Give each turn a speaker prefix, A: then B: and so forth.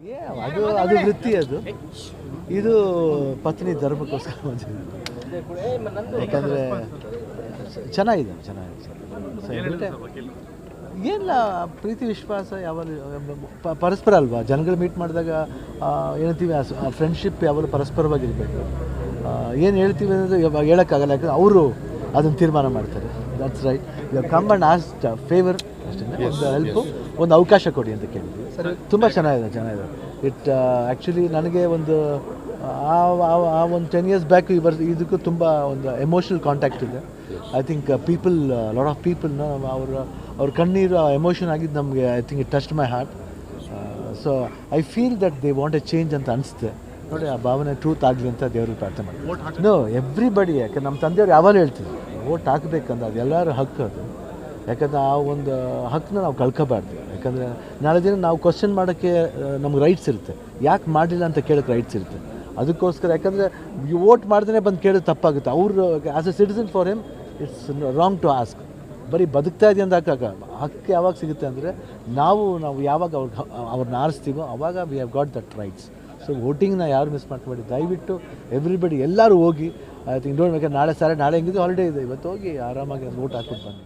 A: ಏ ಅದು ಅದು ವೃತ್ತಿ ಅದು. ಇದು ಪತ್ನಿ ಧರ್ಮಕ್ಕೋಸ್ಕರ ಯಾಕಂದರೆ ಚೆನ್ನಾಗಿದೆ ಚೆನ್ನಾಗಿದೆ. ಏನಿಲ್ಲ ಪ್ರೀತಿ ವಿಶ್ವಾಸ ಯಾವಾಗ ಪರಸ್ಪರ ಅಲ್ವಾ? ಜನಗಳು ಮೀಟ್ ಮಾಡಿದಾಗ ಆ, ಏನಂತೀವಿ ಫ್ರೆಂಡ್ಶಿಪ್ ಯಾವಾಗಲೂ ಪರಸ್ಪರವಾಗಿರಬೇಕು. ಏನು ಹೇಳ್ತೀವಿ ಅನ್ನೋದು ಇವಾಗ ಹೇಳೋಕ್ಕಾಗಲ್ಲ ಯಾಕಂದರೆ ಅವರು ಅದನ್ನು ತೀರ್ಮಾನ ಮಾಡ್ತಾರೆ. That's right you come and asked favour ಅಷ್ಟೇ ಒಂದು ಹೆಲ್ಪು ಒಂದು ಅವಕಾಶ ಕೊಡಿ ಅಂತ ಕೇಳಿದ್ವಿ. ಸರಿ. ತುಂಬ ಚೆನ್ನಾಗಿದೆ ಚೆನ್ನಾಗಿದೆ. ಇಟ್ ಆ್ಯಕ್ಚುಲಿ ನನಗೆ ಒಂದು ಆ ಆ- ಒಂದು ಟೆನ್ ಇಯರ್ಸ್ ಬ್ಯಾಕ್ ಈ ವರ್ಷ ಇದಕ್ಕೂ ತುಂಬ ಒಂದು ಎಮೋಷನಲ್ ಕಾಂಟ್ಯಾಕ್ಟ್ ಇದೆ. I think people lot of ಪೀಪಲ್ನ ಅವರ ಅವ್ರ ಕಣ್ಣೀರು ಎಮೋಷನ್ ಆಗಿದ್ದು ನಮಗೆ I think it touch my heart so I feel that they want a change ಅಂತ ಅನಿಸುತ್ತೆ. ನೋಡಿ ಆ ಭಾವನೆ ಟ್ರೂತ್ ಆಗಲಿ ಅಂತ ದೇವ್ರಿಗೆ ಪ್ರಾರ್ಥನೆ ಮಾಡ್ತೀನಿ ನೋ ಎವ್ರಿಬಡಿ ಯಾಕೆ ನಮ್ಮ ತಂದೆಯವ್ರು ಯಾವಾಗಲೂ ಹೇಳ್ತಿದ್ರು ಓಟ್ ಹಾಕಬೇಕಂದ್ರೆ ಅದು ಎಲ್ಲರೂ ಹಕ್ಕು ಅದು. ಯಾಕಂದ್ರೆ ಆ ಒಂದು ಹಕ್ಕನ್ನ ನಾವು ಕಳ್ಕೋಬಾರ್ದು. ಯಾಕಂದರೆ ನಾಳೆ ದಿನ ನಾವು ಕ್ವಶನ್ ಮಾಡೋಕ್ಕೆ ನಮ್ಗೆ ರೈಟ್ಸ್ ಇರುತ್ತೆ. ಯಾಕೆ ಮಾಡಲಿಲ್ಲ ಅಂತ ಕೇಳೋಕ್ಕೆ ರೈಟ್ಸ್ ಇರುತ್ತೆ. ಅದಕ್ಕೋಸ್ಕರ ಯಾಕಂದರೆ ವೋಟ್ ಮಾಡ್ದೇ ಬಂದು ಕೇಳೋದು ತಪ್ಪಾಗುತ್ತೆ. ಅವರು as a citizen for him it's wrong to ask ಬರೀ ಬದುಕ್ತಾ ಇದೆಯಾ ಅಂತ ಹಾಕಾಗ ಹಕ್ಕು ಯಾವಾಗ ಸಿಗುತ್ತೆ ಅಂದರೆ ನಾವು ನಾವು ಯಾವಾಗ ಅವ್ರಿಗೆ ಅವ್ರನ್ನ ಆರಿಸ್ತೀವೋ ಅವಾಗ we have got that rights so ವೋಟಿಂಗ್ನ ಯಾರು ಮಿಸ್ ಮಾಡ್ಕೊಬೇಡಿ. ದಯವಿಟ್ಟು ಎವ್ರಿಬಡಿ ಎಲ್ಲರೂ ಹೋಗಿ ಐ ಥಿಂಕ್ ಡೋಂಟ್ ನಾಳೆ ಸಾರಿ, ನಾಳೆ ಹೆಂಗಿದ್ದು ಹಾಲಿಡೇ ಇದೆ. ಇವತ್ತು ಹೋಗಿ ಆರಾಮಾಗಿ ವೋಟ್ ಹಾಕ್ಬಿಟ್ಟು ಬನ್ನಿ.